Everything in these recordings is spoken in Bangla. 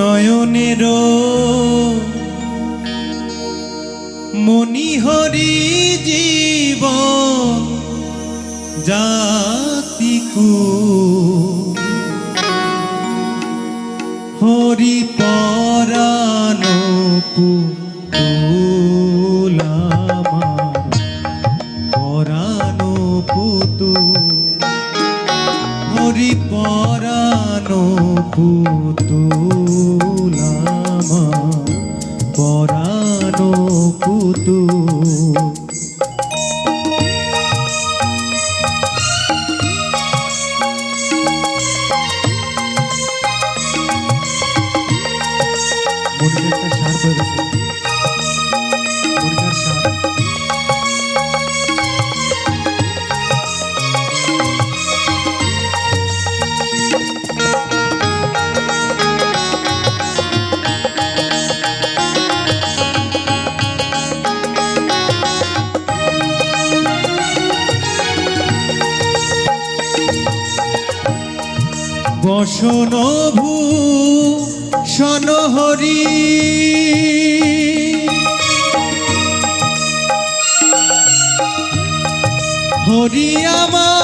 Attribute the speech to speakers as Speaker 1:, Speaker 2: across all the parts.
Speaker 1: নয়নের মনিহরি জীব জাতিকু। হরি পরানো পরানো বসন ভূ সনহরি হরি। আমার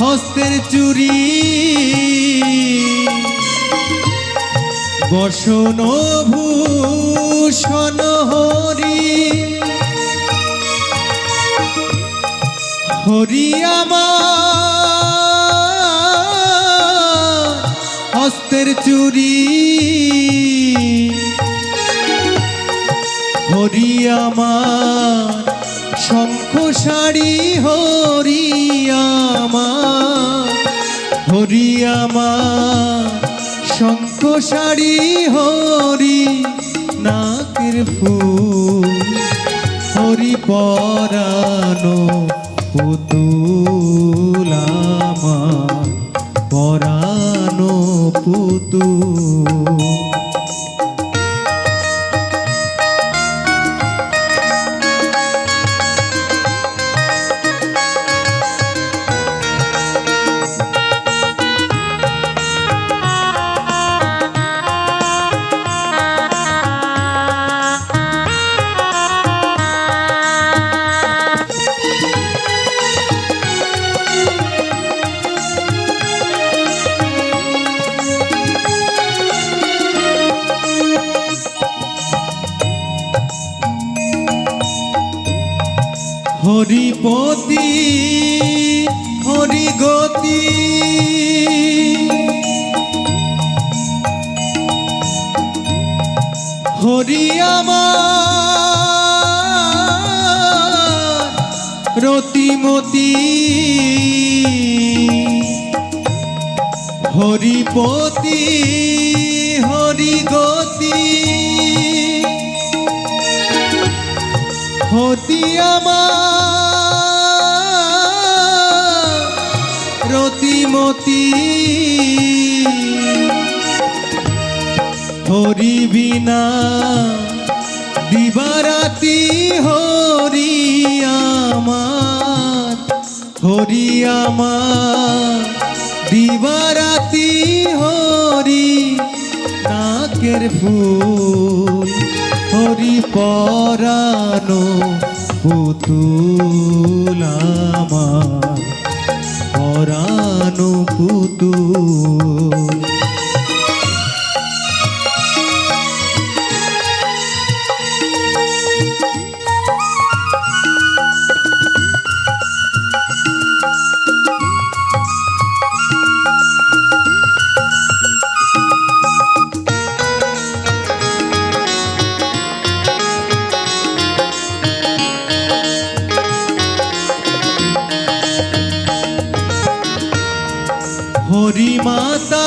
Speaker 1: হস্তের চুরি। বসন ভূষণ হরি। হরি আমার, হস্তের চুরি। হরি আমার, শঙ্খ শাড়ি হরি আমার। হরি আমার, শঙ্খ শাড়ি হরি নাকের ফুল। হরি পরানো পুতুলামা পরানো পুতুল। হরিগতি হরি আমার রতিমতি হরিপতি হরিগতি হতি আমার। রতিমতি হরি বিনা দিবারাতি হরি আমার। হরি আমার, দিবারাতি হরি নাকের ফুল। হরি পরানো পুতুল হরি মাতা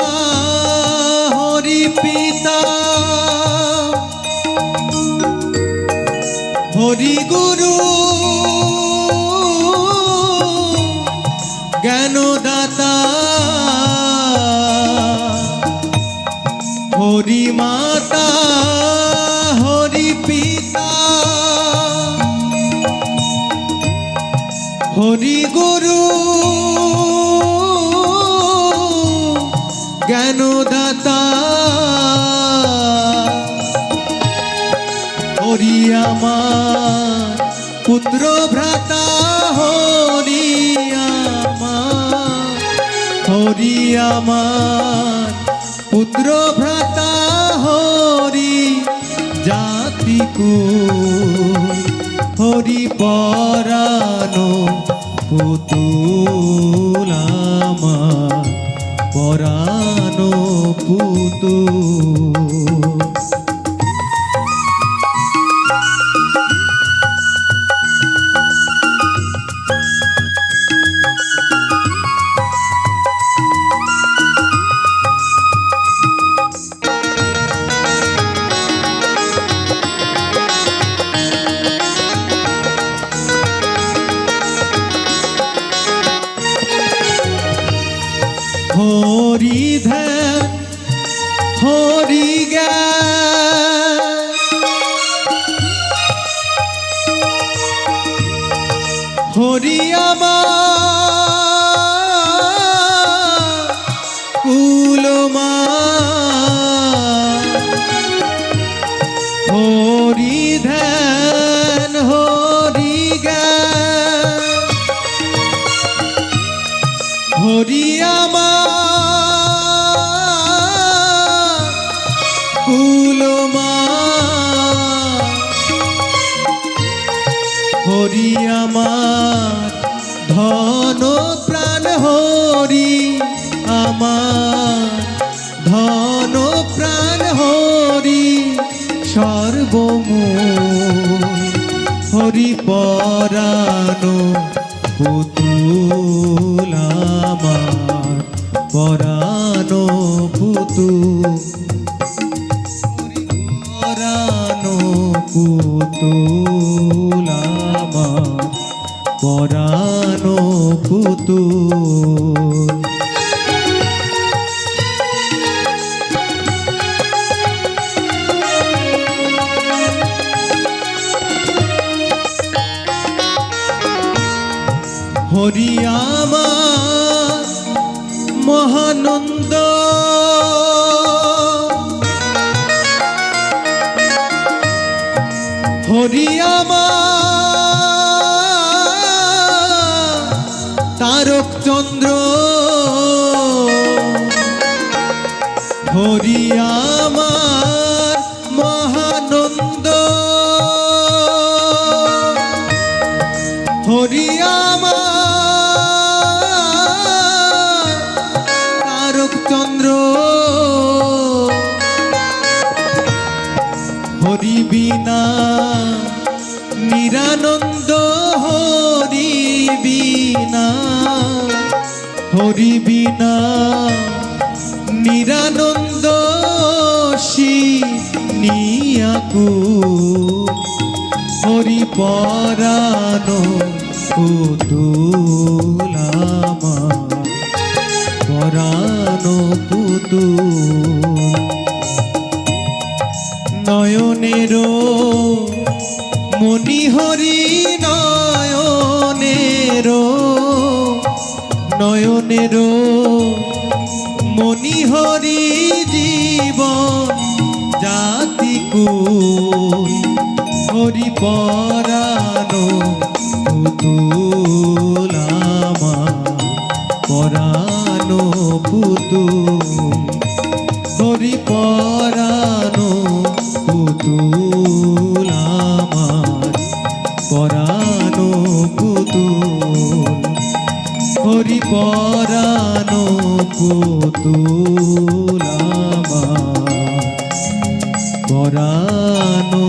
Speaker 1: জ্ঞানদাতা হরি আমার পুত্র ভ্রাতা, হরি আমার। হরি আমার পুত্র ভ্রাতা, হরি জাতি হরি পরানো পুতুল আমার। পরানো পুতুল হরি হরি আমার, ধন প্রাণ হরি আমার। ধন প্রাণ হরি সর্বমূল হরি পরানো পুতুল আমার, পরানো পুতুল। পরানো পুতুল পরানো পুতুল। হরি আমার মহানন্দ। হরি তারক চন্দ্র হরি আমার মহানন্দ। হরি আমার তারক চন্দ্র হরি বিনা নিরানন্দ। হরি বিনা নিরানন্দ নিয়াকু হরি পরানো পুতুলামা পরানো পুতুল। নয়নেরো মণিহরি নয়নেরো নয়নেরো মনিহরি জীবন জাতিকু হরি হরি পরানো পুতুলামা পরানো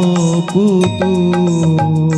Speaker 1: পুতুল।